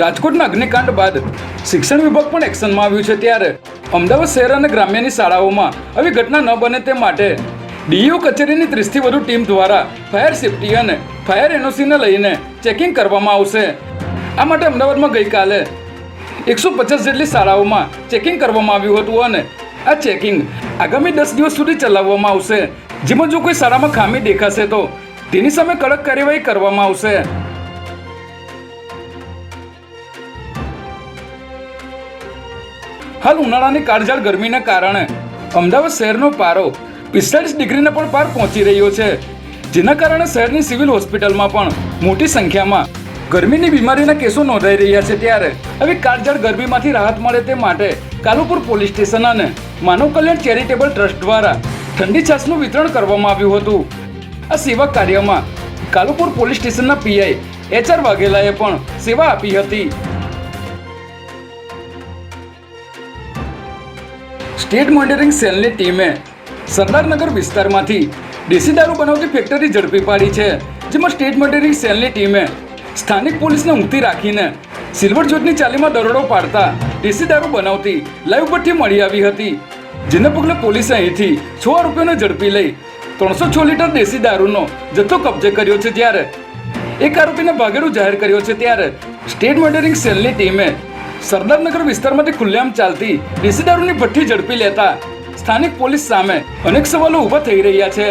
રાજકોટના અગ્નિકાંડ બાદ શિક્ષણ વિભાગ પણ એક્શનમાં આવ્યું છે ત્યારે અમદાવાદ શહેર અને ગ્રામ્યની શાળાઓમાં આવી ઘટના ન બને તે માટે ડીઈઓ કચેરીની ત્રીસથી વધુ ટીમ દ્વારા ફાયર સેફટી અને ફાયર એનઓસીને લઈને ચેકિંગ કરવામાં આવશે. આ માટે અમદાવાદમાં ગઈકાલે એકસો પચાસ જેટલી શાળાઓમાં ચેકિંગ કરવામાં આવ્યું હતું અને આ ચેકિંગ આગામી દસ દિવસ સુધી ચલાવવામાં આવશે. જેમાં જો કોઈ શાળામાં ખામી દેખાશે તો તેની સામે કડક કાર્યવાહી કરવામાં આવશે. હાલ ઉનાળાની કાળઝાળ ગરમીના કારણે અમદાવાદ શહેરનો પારો પિસ્તાળીસ ડિગ્રીને પણ પાર પહોંચી રહ્યો છે. જેના કારણે શહેરની સિવિલ હોસ્પિટલમાં પણ મોટી સંખ્યામાં ગરમીની બીમારીના કેસો નોંધાઈ રહ્યા છે ત્યારે આવી કાળઝાળ ગરમીમાંથી રાહત મળે તે માટે કાલુપુર પોલીસ સ્ટેશન અને માનવ કલ્યાણ ચેરિટેબલ ટ્રસ્ટ દ્વારા ઠંડી છાશનું વિતરણ કરવામાં આવ્યું હતું. આ સેવા કાર્યમાં કાલુપુર પોલીસ સ્ટેશનના પીઆઈ એચ આર વાઘેલાએ પણ સેવા આપી હતી. સ્ટેટ મોનિટરિંગ સેલની ટીમે સરદારનગર વિસ્તારમાંથી દેશી દારૂ બનાવતી ફેક્ટરી ઝડપી પાડી છે, જેમાં સ્ટેટ મોનિટરિંગ સેલની ટીમે સ્થાનિક પોલીસને ઊંઘતી રાખીને સિલ્વર જોટની ચાલીમાં દરોડો પાડતા દેશી દારૂ બનાવતી લાઈવ પરથી મળી આવી હતી. જેને પગલે પોલીસે અહીંથી છ રૂપિયાનો ઝડપી લઈ ત્રણસો છ લીટર દેશી દારૂનો જથ્થો કબજે કર્યો છે. જ્યારે એક આરોપીને ભાગેડું જાહેર કર્યો છે, ત્યારે સ્ટેટ મોનિટરિંગ સેલની ટીમે સરદારનગર વિસ્તારમાંથી ખુલ્લેઆમ ચાલતી દેશી દારૂની ભઠ્ઠી ઝડપી લેતા સ્થાનિક પોલીસ સામે અનેક સવાલો ઊભા થઈ રહ્યા છે.